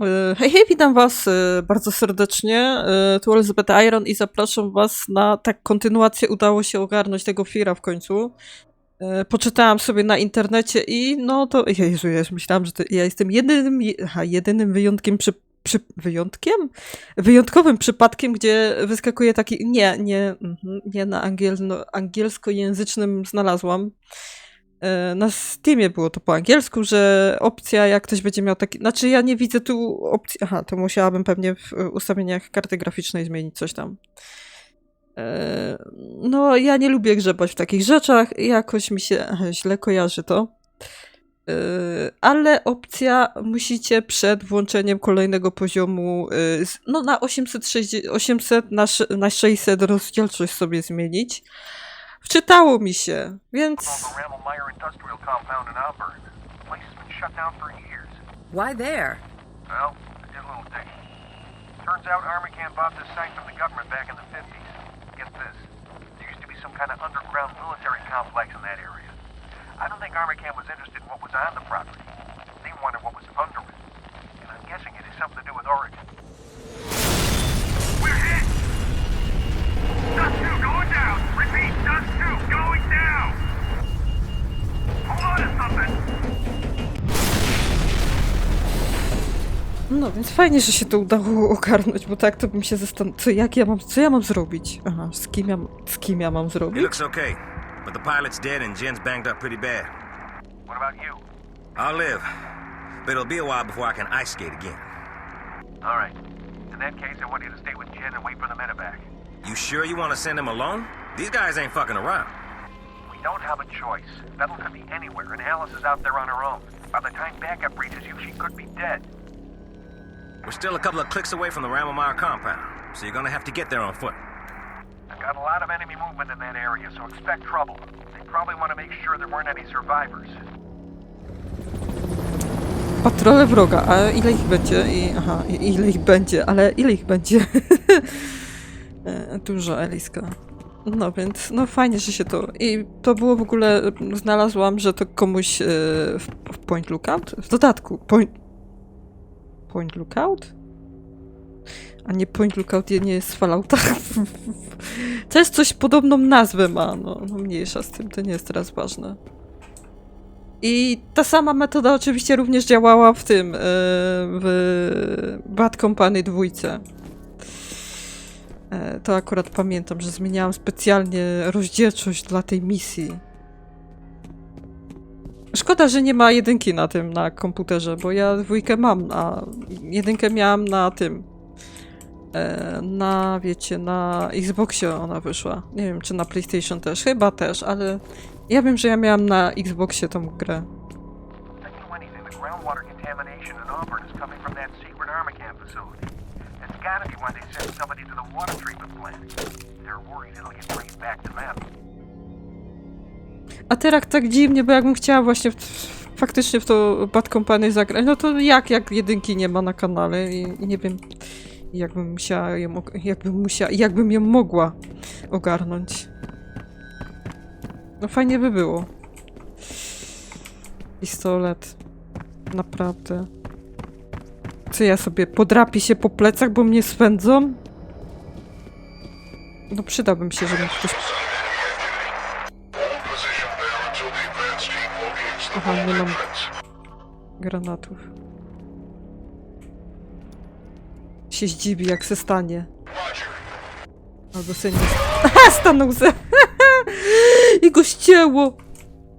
E, Hej, hej, witam was e, bardzo serdecznie. E, Tu Elizabeth Iron i zapraszam was na tak kontynuację. Udało się ogarnąć tego Fira w końcu. Poczytałam sobie na internecie i no to... Jezu, ja już myślałam, że to, ja jestem jedynym, je- aha, jedynym wyjątkiem przy, przy... Wyjątkiem? Wyjątkowym przypadkiem, gdzie wyskakuje taki... Nie, nie, mhm, nie na angiel, no, angielskojęzycznym znalazłam. E, Na Steamie było to po angielsku, że opcja, jak ktoś będzie miał taki. Znaczy, ja nie widzę tu opcji. Aha, to musiałabym pewnie w ustawieniach karty graficznej zmienić coś tam. E, No, ja nie lubię grzebać w takich rzeczach. Jakoś mi się źle kojarzy to. E, Ale opcja musicie przed włączeniem kolejnego poziomu, no na 860, 800 na na 600 rozdzielczość sobie zmienić. Wczytało mi się, więc. Why there? Well, I did a little digging. Turns out Armacam bought this site from the government back in the 50s. Get this. There used to be some kind of underground military complex in that area. I don't think Armacam was interested in what was on the property. They wanted what was under it. And I'm guessing it has something to do with Oregon. No więc fajnie, że się to udało ogarnąć, bo tak to bym się zastanawiał, co, jak ja mam, co ja mam zrobić? Aha, z kim ja, z kim ja mam He zrobić? looks okay, but the pilot's dead and Jen's banged up pretty bad. What about you? I'll live, but it'll be a while before I can ice skate again. All right. In that case, I want you to stay with Jen and wait for the medevac. You sure you want to send him alone? These guys ain't fucking around. We don't have a choice. Vettel could be anywhere, and Alice is out there on her own. By the time backup reaches you, she could be dead. We're still a couple of clicks away from the Ramelmeyer compound, so you're gonna have to get there on foot. I've got a lot of enemy movement in that area, so expect trouble. They probably want to make sure there weren't any survivors. Patrole wroga, a ile ich będzie? I, aha, ile ich będzie, ale ile ich będzie? E, Dużo, Eliska. No więc, no fajnie, że się to... I to było w ogóle, znalazłam, że to komuś e, w, w Point Lookout? W dodatku, Point... Point Lookout? A nie Point Lookout nie jest w Falloutach. To jest coś podobną nazwę ma, no, no mniejsza z tym, to nie jest teraz ważne. I ta sama metoda oczywiście również działała w tym, e, w Bad Company dwójce. E, To akurat pamiętam, że zmieniałam specjalnie rozdzielczość dla tej misji. Szkoda, że nie ma jedynki na tym, na komputerze, bo ja dwójkę mam, a jedynkę miałam na tym. e, Na, wiecie, na Xboxie ona wyszła. Nie wiem, czy na PlayStation też. Chyba też, ale ja wiem, że ja miałam na Xboxie tą grę. Water treatment plant. They're worried it'll get back to them. A teraz tak dziwnie, bo jakbym chciała właśnie w, faktycznie w to Bad Company zagrać, no to jak, jak jedynki nie ma na kanale i, i nie wiem, jakbym musiała ją, jakbym musiała, jakbym ją mogła ogarnąć. No fajnie by było. Pistolet. Naprawdę. Co ja sobie podrapię się po plecach, bo mnie swędzą? No przydałbym się, żeby ktoś Aha, nie mam granatów. Się zdziwi, jak se stanie. Albo se nie... Aha, stanął se! I go ścięło!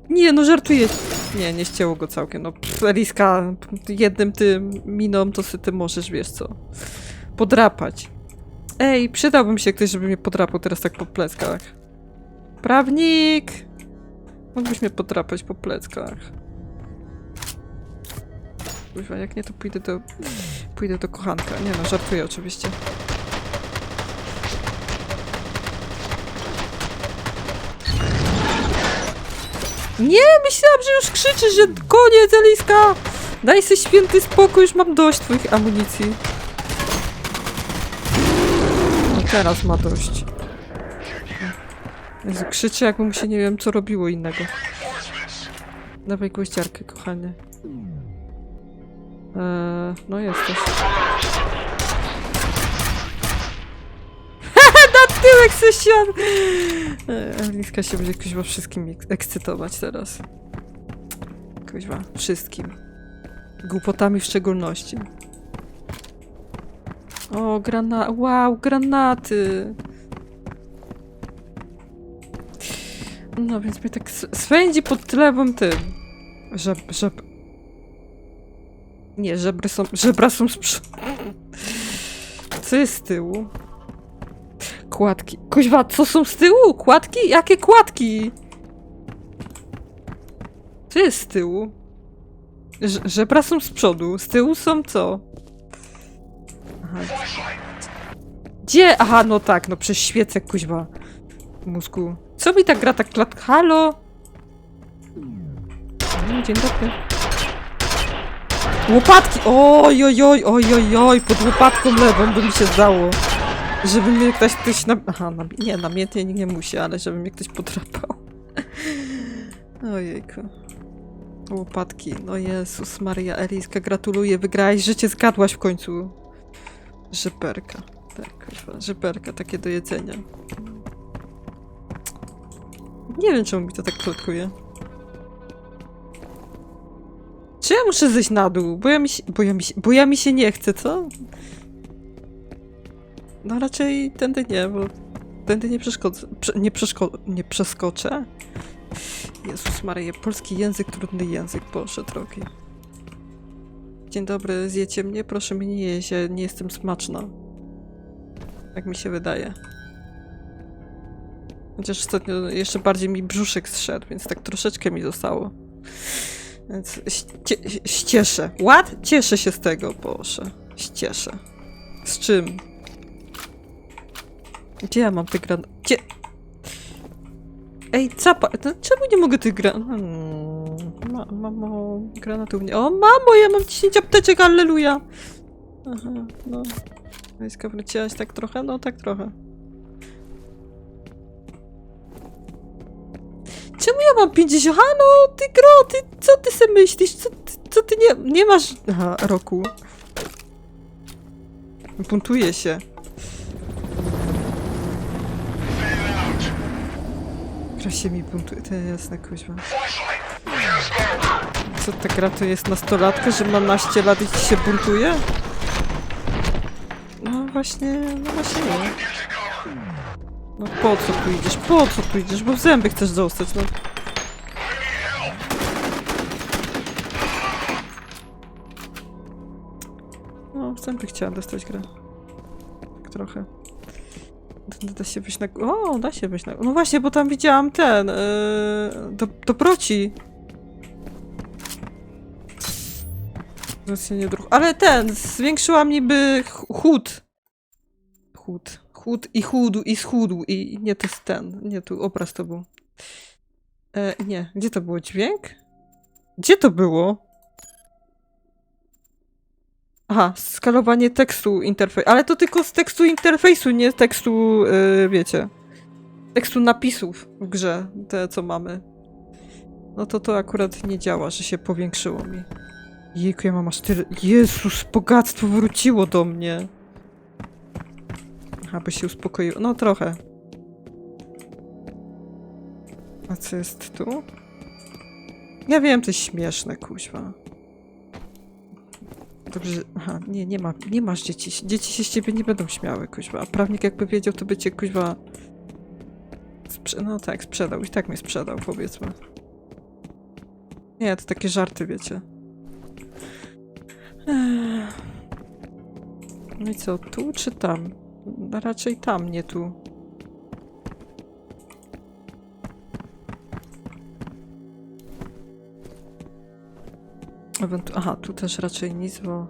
Nie, no żartuję. Nie, nie ścięło go całkiem. No, Eliska, jednym tym miną to sy ty możesz, wiesz co, podrapać. Ej, przydałbym się ktoś, żeby mnie podrapał teraz tak po pleckach. Prawnik! Mógłbyś mnie podrapać po pleckach. Kuźwa, jak nie, to pójdę do... Pójdę do kochanka. Nie no, żartuję oczywiście. Nie, myślałam, że już krzyczysz, że koniec, Eliska! Daj sobie święty spokój, już mam dość twoich amunicji. No teraz ma dość. Jezu, krzyczy, jakby mu się nie wiem, co robiło innego. Dawaj gwoździarkę, kochanie. Eee, no jesteś. Na tyłek se siadł! Eee, się będzie kuźwa wszystkim ek- ekscytować teraz. Kuźwa, wszystkim. Głupotami w szczególności. O, grana... Wow, granaty! No więc mnie tak swędzi pod lewym tym. Żeb... żeb... Nie, żebry są... Żebra są z przodu. Co jest z tyłu? Kładki. Kuźwa, co są z tyłu? Kładki? Jakie kładki? Co jest z tyłu? Ż żebra są z przodu. Z tyłu są co? Gdzie? Aha, no tak, no przez świecę, kuźwa. W mózgu. Co mi tak gra tak klat... Halo? Mm, Dzień dobry. Łopatki! Oj, oj, oj, oj, oj, oj, pod łopatką lewą by mi się zdało. Żeby mnie ktoś, ktoś na... Aha, na... nie, namiętnie nie musi, ale żeby mnie ktoś podrapał. Ojejku. Łopatki. No Jezus Maria, Eliska, gratuluję, wygrałaś życie, zgadłaś w końcu. Żeberka. Tak, kuźwa, żeberka, takie do jedzenia. Nie wiem, czemu mi to tak plotkuje. Czy ja muszę zejść na dół? Bo ja mi się, bo ja mi się, bo ja mi się nie chce, co? No raczej tędy nie, bo tędy nie przeszkodzę, prze, nie, przeszko, nie przeskoczę. Jezus Maria, polski język, trudny język, Boże drogi. Dzień dobry, zjecie mnie? Proszę mnie nie jeść, ja nie jestem smaczna. Tak mi się wydaje. Chociaż ostatnio jeszcze bardziej mi brzuszek zszedł, więc tak troszeczkę mi zostało. Więc ście ścieszę. What? Cieszę się z tego, Boże. Ścieszę. Z czym? Gdzie ja mam te gran... Gdzie? Ej, capa... No, czemu nie mogę tych gran... Hmm. Ma, mamo, granatów nie... O, mamo, ja mam 10 apteczek, alleluja! Aha, no. Wojska wróciłaś tak trochę? No, tak trochę. Czemu ja mam 50? A no, ty gro, ty, co ty sobie myślisz? Co, ty- co ty nie, nie masz... Aha, roku. Buntuje się. Gra mi buntuje, to jasne, kuźwa. Co ta gra to jest nastolatka, że ma naście lat i ci się buntuje? No właśnie, no właśnie nie. No po co tu idziesz? Po co tu idziesz? Bo w zęby chcesz dostać, no. No, w zęby chciałam dostać grę. Tak trochę. Da- się wyjść na... O, da się wyjść na... No właśnie, bo tam widziałam ten... Yy, do, dobroci. Wzmocnienie dróg. Ale ten, zwiększyła mi by ch- chód. Chód. Chód i chudł i schudł i nie to jest ten. Nie, tu obraz to był. E, nie, gdzie to było? Dźwięk? Gdzie to było? Aha, skalowanie tekstu interfejsu. Ale to tylko z tekstu interfejsu, nie z tekstu, yy, wiecie, tekstu napisów w grze, te co mamy. No to to akurat nie działa, że się powiększyło mi. Jejku, ja mam aż tyle... Jezus, bogactwo wróciło do mnie. Aha, by się uspokoiło. No trochę. A co jest tu? Ja wiem, to jest śmieszne, kuźwa. Dobrze, aha, nie, nie ma, nie masz dzieci. Dzieci się z ciebie nie będą śmiały, kuźwa. A prawnik jakby wiedział, to by cię, kuźwa... Sprze no tak, sprzedał. I tak mnie sprzedał, powiedzmy. Nie, to takie żarty, wiecie. No i co, tu czy tam? Raczej tam, nie tu. Aha, tu też raczej nic, bo...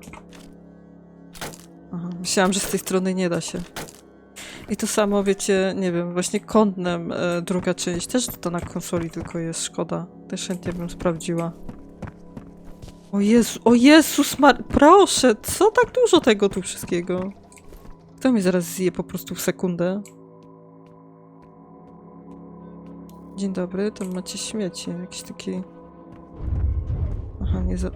Aha, myślałam, że z tej strony nie da się. I to samo, wiecie, nie wiem, właśnie kątnem e, druga część, też to na konsoli tylko jest, szkoda. Też chętnie bym sprawdziła. O Jezu, o Jezus Mar... Proszę, co tak dużo tego tu wszystkiego? Kto mi zaraz zje po prostu w sekundę? Dzień dobry, tam macie śmieci, jakiś taki... Aha, nie za...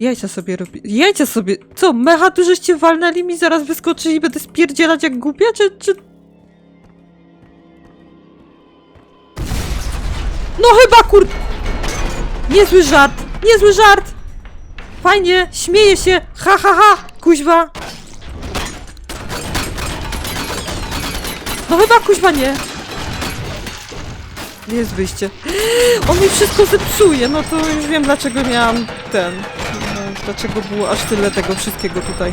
Jajca sobie robi. Jajca sobie. Co, mecha tu żeście walnęli mi zaraz wyskoczy i będę spierdzielać jak głupia, czy, czy... No chyba kur... Niezły żart, niezły żart! Fajnie, śmieję się, ha ha ha, kuźwa! No chyba kuźwa nie. Nie jest wyjście. On mi wszystko zepsuje, no to już wiem dlaczego miałam ten. No, dlaczego było aż tyle tego wszystkiego tutaj.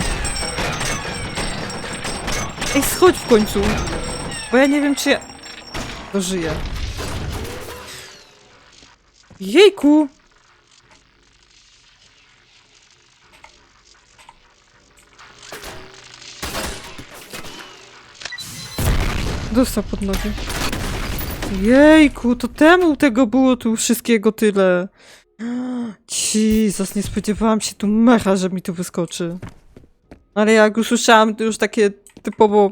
Ej, schodź w końcu. Bo ja nie wiem czy ja... Dożyję. Jejku! Dostał pod nogi. Jejku, to temu tego było tu wszystkiego tyle. Jezus, nie spodziewałam się tu mecha, że mi tu wyskoczy. Ale jak usłyszałam to już takie typowo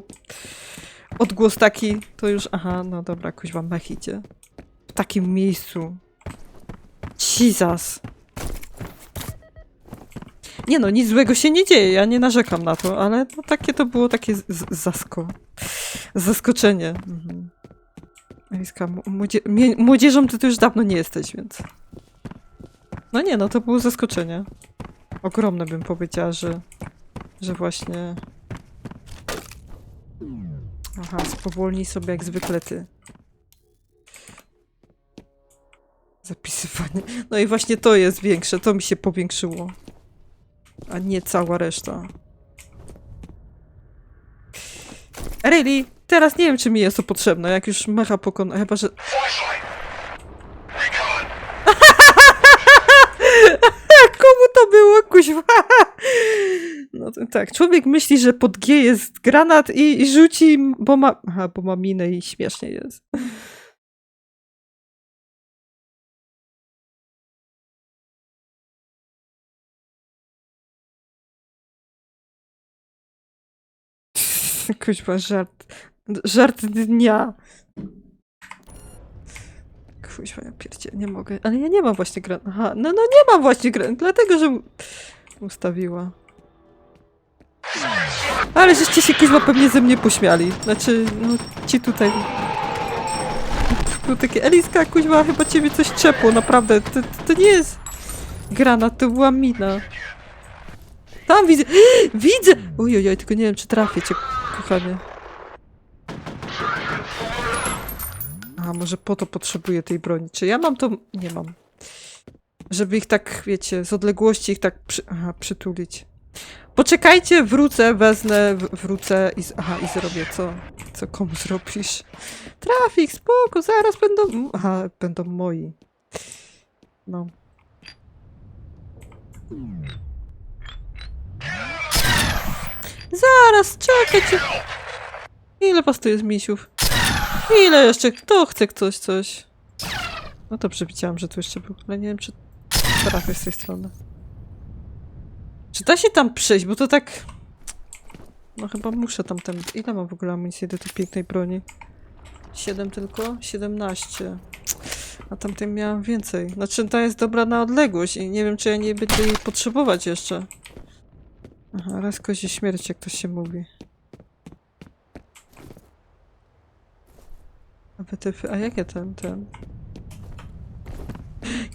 odgłos taki, to już, aha, no dobra, kuźwa, mech idzie. W takim miejscu. Jesus. Nie no, nic złego się nie dzieje, ja nie narzekam na to, ale takie to było takie zasko. Zaskoczenie. Mhm. Eliska, młodzie młodzieżą ty to już dawno nie jesteś, więc... No nie, no to było zaskoczenie. Ogromne bym powiedziała, że... Że właśnie... Aha, spowolnij sobie jak zwykle ty. Zapisywanie. No i właśnie to jest większe, to mi się powiększyło. A nie cała reszta. Really? Teraz nie wiem, czy mi jest to potrzebne, jak już mecha pokona... Chyba, że... Komu to było, kuźwa? No tak, człowiek myśli, że pod G jest granat i, i rzuci, bo ma... Aha, bo ma minę i śmiesznie jest. Kuźwa, żart. Żart dnia. Kuźwa, ja pierdzie, nie mogę. Ale ja nie mam właśnie granat. Aha, no, no nie mam właśnie granat, dlatego, że ustawiła. Ale żeście się kuźwa pewnie ze mnie pośmiali. Znaczy, no ci tutaj... Tu takie, Eliska, kuźwa, chyba ciebie coś czepło, naprawdę. To, to, to nie jest granat, to była mina. Tam widzę, widzę! Ojojoj, tylko nie wiem, czy trafię cię, kochanie. A może po to potrzebuję tej broni. Czy ja mam to? Nie mam. Żeby ich tak, wiecie, z odległości ich tak przy... Aha, przytulić. Poczekajcie, wrócę, wezmę, wrócę i... z- Aha, i zrobię co? Co komu zrobisz? Trafik, spoko, zaraz będą... Aha, będą moi. No. Zaraz, czekajcie. Ile was tu jest misiów? Ile jeszcze? Kto chce ktoś coś? No dobrze, widziałam, że tu jeszcze był, ale nie wiem, czy trafię z tej strony. Czy da się tam przejść, bo to tak... No chyba muszę tam ten... Ile mam w ogóle amunicji do tej pięknej broni? 7 tylko? 17. A tamtej miałam więcej. Znaczy ta jest dobra na odległość i nie wiem, czy ja nie będę jej potrzebować jeszcze. Aha, raz kozi śmierć, jak to się mówi. A wytyfy, a jakie ten, ten?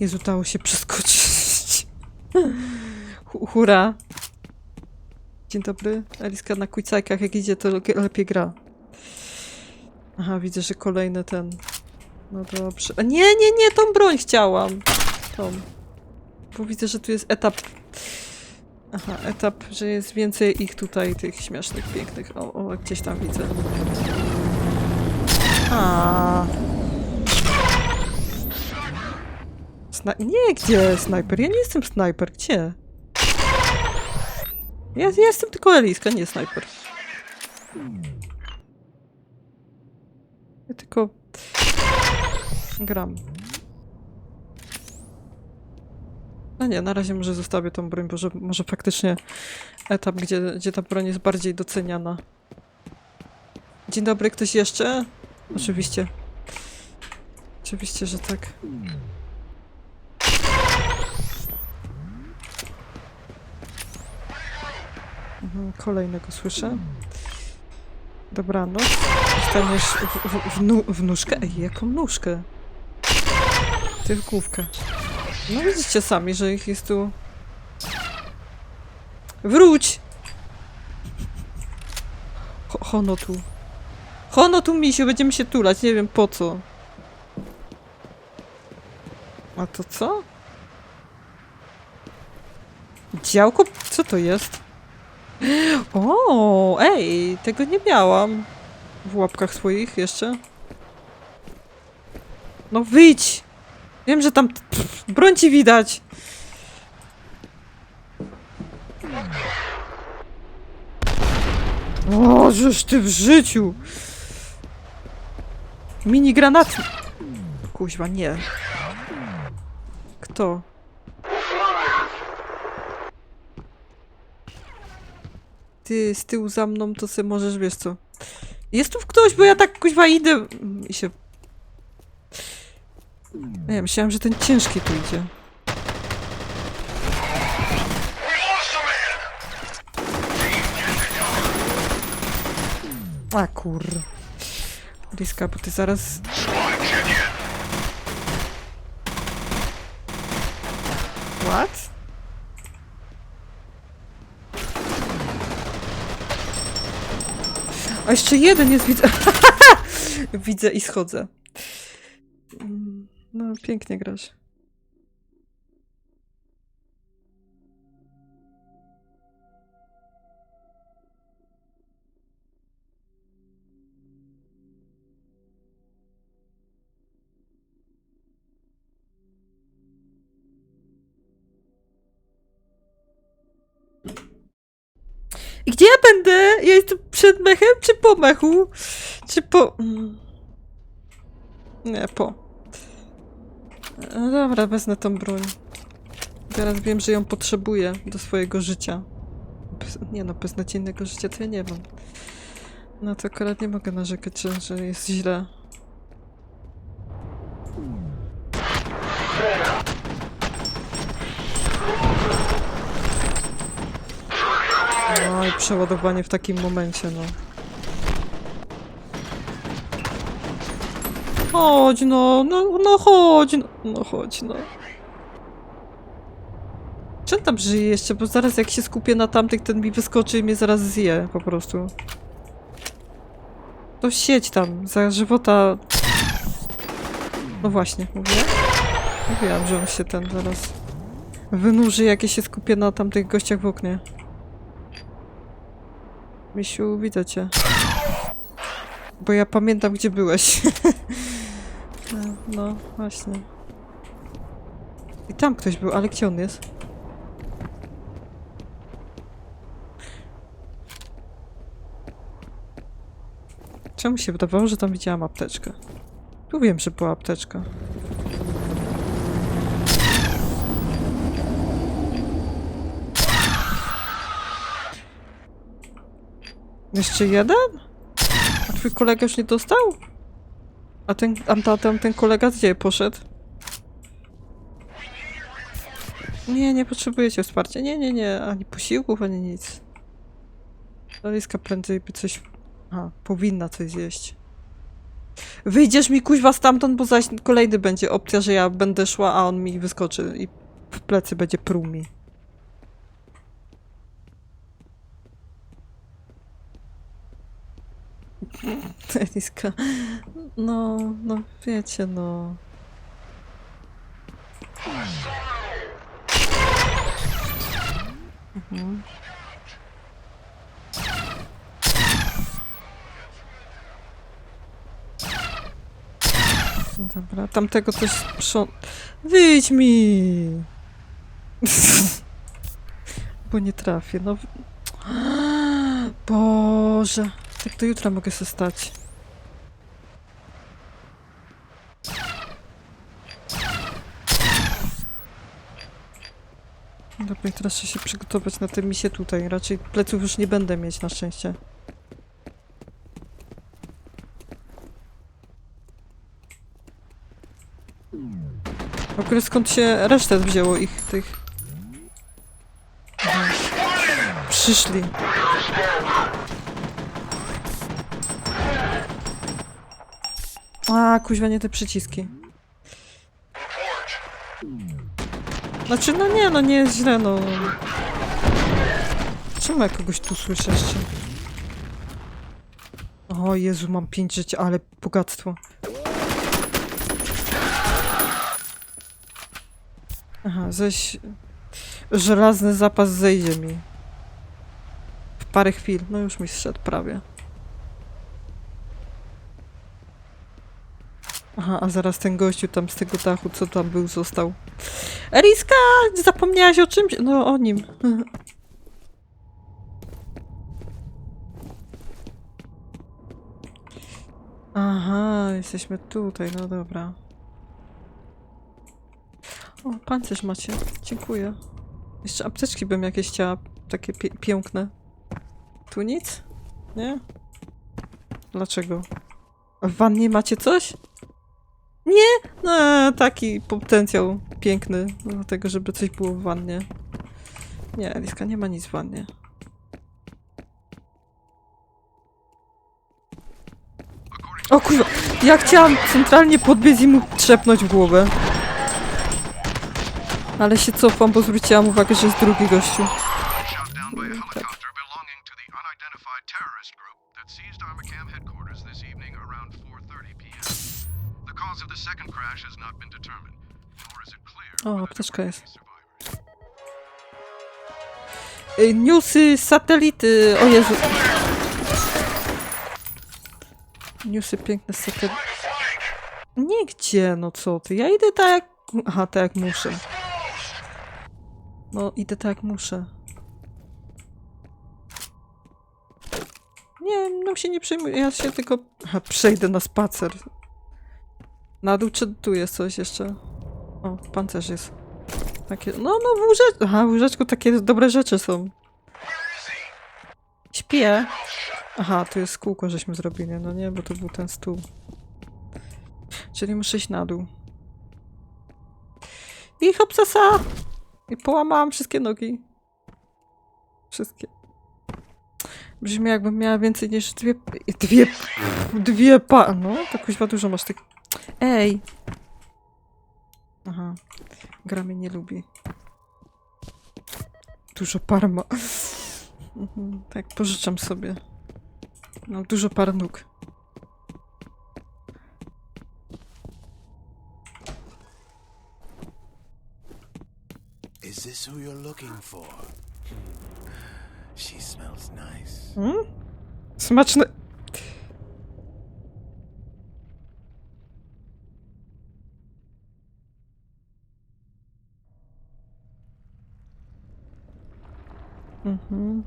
Jezu, dało się przeskoczyć. Hu- Hura. Dzień dobry. Eliska na kujcajkach, jak idzie, to le- lepiej gra. Aha, widzę, że kolejny ten. No dobrze. A nie, nie, nie, tą broń chciałam. Tą. Bo widzę, że tu jest etap. Aha, etap, że jest więcej ich tutaj, tych śmiesznych, pięknych. O, o gdzieś tam widzę. A. Sna nie, gdzie snajper? Ja nie jestem snajper, gdzie? Ja, ja jestem tylko Eliska, nie snajper. Ja tylko gram. No nie, na razie może zostawię tą broń, bo że, może faktycznie etap, gdzie, gdzie ta broń jest bardziej doceniana. Dzień dobry, ktoś jeszcze? Oczywiście. Oczywiście, że tak. Mhm, kolejnego słyszę. Dobranoc. Dostaniesz w, w, w, w nóżkę? Ej, jaką nóżkę? Ty w główkę. No widzicie sami, że ich jest tu... Wróć! Ho, hono tu. Hono tu, misiu, będziemy się tulać, nie wiem po co. A to co? Działko? Co to jest? O, ej, tego nie miałam. W łapkach swoich jeszcze. No wyjdź! Wiem, że tam pff, broń ci widać. O, żeż ty w życiu! Mini granat. Kuźwa, nie. Kto? Ty z tyłu za mną, to se możesz, wiesz co. Jest tu ktoś, bo ja tak kuźwa idę i się... Nie, myślałam, że ten ciężki tu idzie. A kur... Bliska, bo ty zaraz... What? A jeszcze jeden jest, widzę. widzę i schodzę. Pięknie grasz. Gdzie ja będę? Ja jestem przed mechem, czy po mechu? Czy po... Mm. Nie, po. No dobra, wezmę tą broń. Teraz wiem, że ją potrzebuję do swojego życia. Nie no, beznadziejnego życia to ja nie mam. No to akurat nie mogę narzekać, że, że jest źle. No i przeładowanie w takim momencie, no. Chodź no, no, no chodź, no, no chodź no. Czy tam żyje jeszcze, bo zaraz jak się skupię na tamtych, ten mi wyskoczy i mnie zaraz zje, po prostu. To siedź tam, za żywota... No właśnie, mówię? Mówiłam, że on się ten zaraz wynurzy, jak ja się skupię na tamtych gościach w oknie. Misiu, widzę cię. Bo ja pamiętam, gdzie byłeś. No, właśnie. I tam ktoś był, ale gdzie on jest? Czemu się wydawało, że tam widziałam apteczkę? Tu wiem, że była apteczka. Jeszcze jeden? A twój kolega już nie dostał? A ten, a ten, ten kolega gdzie poszedł? Nie, nie potrzebujecie wsparcia. Nie, nie, nie. Ani posiłków, ani nic. Liska prędzej by coś... A, powinna coś zjeść. Wyjdziesz mi kuźwa stamtąd, bo zaś kolejny będzie opcja, że ja będę szła, a on mi wyskoczy i w plecy będzie pruł mi. Liska. No, no wiecie, no. Mhm. Dobra, tamtego coś sprząt... Wyjdź mi! Bo nie trafię, no. Boże, tak do jutra mogę się stać. Dobra, teraz trzeba się przygotować na tę misję tutaj. Raczej pleców już nie będę mieć na szczęście. W ogóle skąd się resztę wzięło ich tych... Przyszli. A, kuźwa, nie te przyciski. Znaczy, no nie, no nie jest źle, no. Czemu ja kogoś tu słyszę jeszcze? O Jezu, mam pięć życia, ale bogactwo. Aha, zaś żelazny zapas zejdzie mi. W parę chwil. No już mi zszedł prawie. Aha, a zaraz ten gościu tam z tego dachu, co tam był, został. Eriska, zapomniałaś o czymś? No, o nim. Aha, jesteśmy tutaj, no dobra. O, pancerz macie. Dziękuję. Jeszcze apteczki bym jakieś chciała, takie piękne. Tu nic? Nie? Dlaczego? W wannie macie coś? Nie? No, taki potencjał piękny do tego, żeby coś było w wannie. Nie, Eliska, nie ma nic w wannie. O kurwa, ja chciałam centralnie podbiec i mu trzepnąć w głowę. Ale się cofam, bo zwróciłam uwagę, że jest drugi gościu. O, apteczka jest. Newsy, satelity, o Jezu. Newsy, piękne satelity. Nigdzie, no co ty, ja idę tak jak... Aha, tak jak muszę. No, idę tak jak muszę. Nie, no się nie przejmuję, ja się tylko... Aha, przejdę na spacer. Na dół, czy tu jest coś jeszcze? O, pancerz jest. Takie, no, no w łóżeczku, aha, w łóżeczku takie dobre rzeczy są. Śpię. Aha, tu jest kółko, żeśmy zrobili, no nie, bo to był ten stół. Czyli muszę iść na dół. I hopsasa! I połamałam wszystkie nogi. Wszystkie. Brzmi jakbym miała więcej niż dwie... Dwie... Dwie pa... No, to kuźwa dużo masz tych... Ej! Aha. Gra mnie nie lubi. Dużo par ma. Mhm, tak, pożyczam sobie. Mam dużo par nóg. Is this who you're looking for? She smells nice. Hmm? Smaczne... Mhm.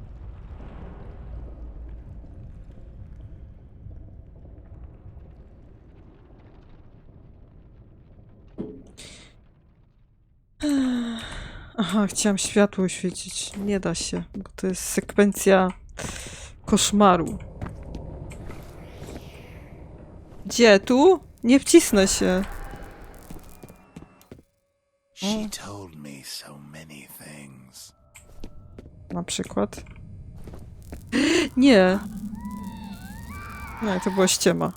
Aha, chciałam światło świecić. Nie da się, bo to jest sekwencja koszmaru. Gdzie? Tu? Nie wcisnę się. She told me so. Na przykład. Nie. Nie, to była ściema.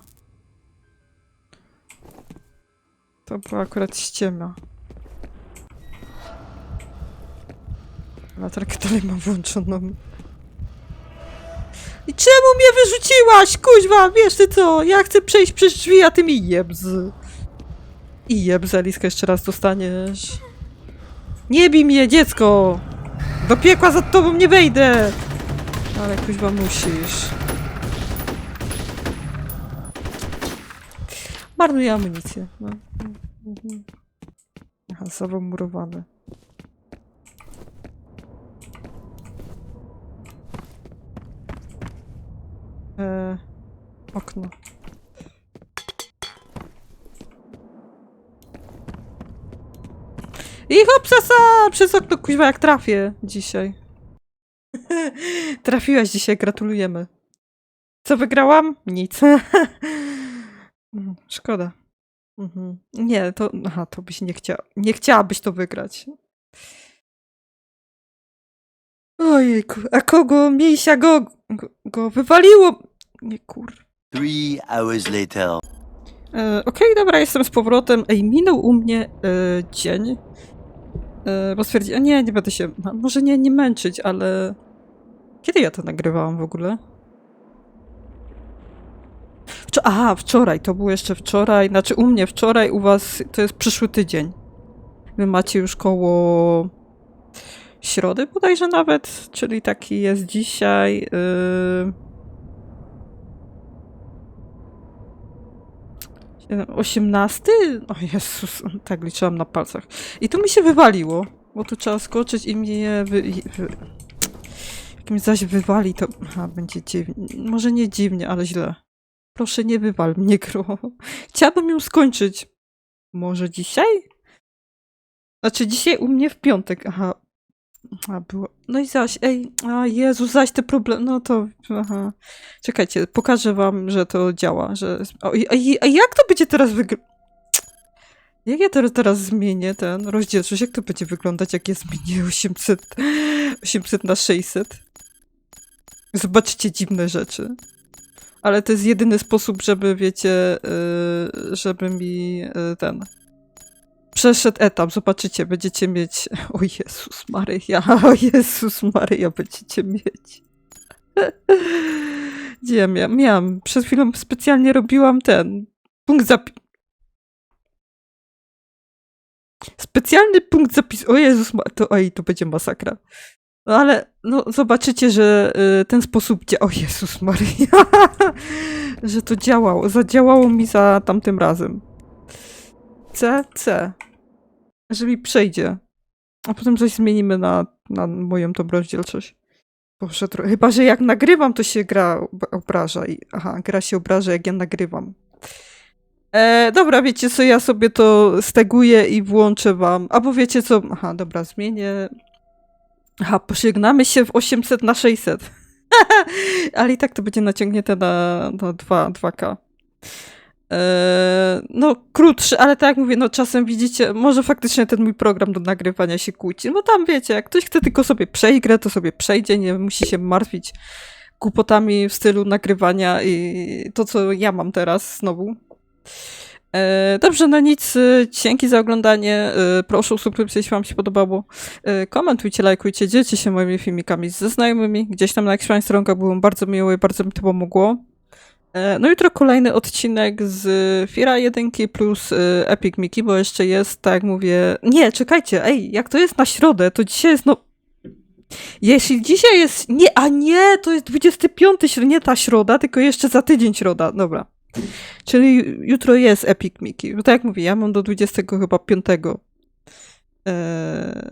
To była akurat ściema. Latarkę dalej mam włączoną. I czemu mnie wyrzuciłaś? Kuźwa, wiesz ty co? Ja chcę przejść przez drzwi, a ty mi jebz. I jebz, Aliska, jeszcze raz dostaniesz. Nie bij mnie, dziecko! Do piekła za tobą nie wejdę! Ale kuźwa musisz. Marnuję amunicję. No. Aha, zamurowane. Eee, okno. I hopsasa! Przez okno kuźwa jak trafię dzisiaj. Trafiłaś dzisiaj, gratulujemy. Co wygrałam? Nic. Mm, Szkoda. Mhm. Nie, to. Aha, to byś nie chciała. Nie chciałabyś to wygrać. Ojejku, a kogo misia go, go, go wywaliło? Nie kur... Three hours later. E, Okej, dobra, jestem z powrotem. Ej, minął u mnie e, dzień. E, bo stwierdziłem, nie, nie będę się, no, może nie, nie męczyć, ale... Kiedy ja to nagrywałam w ogóle? Wczo- Aha, wczoraj, to było jeszcze wczoraj, znaczy u mnie wczoraj, u was to jest przyszły tydzień. Wy macie już koło środy bodajże nawet, czyli taki jest dzisiaj. Yy... 18? O Jezus, tak liczyłam na palcach. I tu mi się wywaliło, bo tu trzeba skoczyć i mnie wy... wy... Jak mi zaś wywali, to Aha, będzie dziwnie. Może nie dziwnie, ale źle. Proszę nie wywal mnie, gro. Chciałabym ją skończyć. Może dzisiaj? Znaczy dzisiaj u mnie w piątek. Aha. A, było. No i zaś, ej, a Jezu, zaś te problemy, no to, aha. Czekajcie, pokażę wam, że to działa, że... A, i- a jak to będzie teraz wyglądać? Jak ja teraz, teraz zmienię ten rozdzielczość? Jak to będzie wyglądać, jak ja zmienię 800, 800 na 600? Zobaczcie dziwne rzeczy. Ale to jest jedyny sposób, żeby, wiecie, yy, żeby mi yy, ten... Przeszedł etap, zobaczycie, będziecie mieć... O Jezus Maryja, o Jezus Maryja, będziecie mieć... Gdzie ja miałam? Przed chwilą specjalnie robiłam ten punkt zapi... Specjalny punkt zapisu. O Jezus, ma... to, oj, to będzie masakra. No ale no, zobaczycie, że y, ten sposób dzia... O Jezus Maria, że to działało. Zadziałało mi za tamtym razem. C. Że mi przejdzie. A potem coś zmienimy na, na moją tą rozdzielczość. Boże, tro... chyba, że jak nagrywam, to się gra ob- obraża. I... Aha, gra się obraża, jak ja nagrywam. E, dobra, wiecie co, ja sobie to steguję i włączę wam. Albo wiecie co, aha, dobra, zmienię. Aha, pożegnamy się w 800 na 600. Ale i tak to będzie naciągnięte na, na 2, 2K. Eee, no, krótszy, ale tak jak mówię, no czasem widzicie, może faktycznie ten mój program do nagrywania się kłóci. No tam wiecie, jak ktoś chce tylko sobie przejść grę, to sobie przejdzie, nie musi się martwić głupotami w stylu nagrywania i to, co ja mam teraz znowu. E, dobrze, no nic, e, dzięki za oglądanie. E, proszę o subskrypcję, jeśli wam się podobało. E, komentujcie, lajkujcie, dzielcie się moimi filmikami ze znajomymi. Gdzieś tam na jakichś stronkach byłem bardzo miły i bardzo mi to pomogło. E, No jutro kolejny odcinek z Fira 1 plus e, Epic Mickey, bo jeszcze jest, tak mówię... Nie, czekajcie, ej, jak to jest na środę, to dzisiaj jest no... Jeśli dzisiaj jest... Nie, a nie, to jest 25 środa, nie ta środa, tylko jeszcze za tydzień środa, dobra. Czyli jutro jest Epic Mickey, bo tak jak mówię, ja mam do 20 chyba 5. Eee,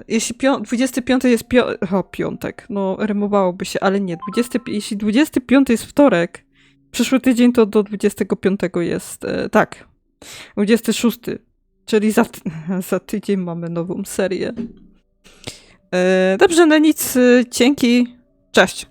jeśli pią- 25 jest pio- o, piątek, no rymowałoby się, ale nie. 20, jeśli 25 jest wtorek, przyszły tydzień to do 25 jest, e, tak, 26, czyli za, za tydzień mamy nową serię. E, dobrze, na nic, e, dzięki, cześć.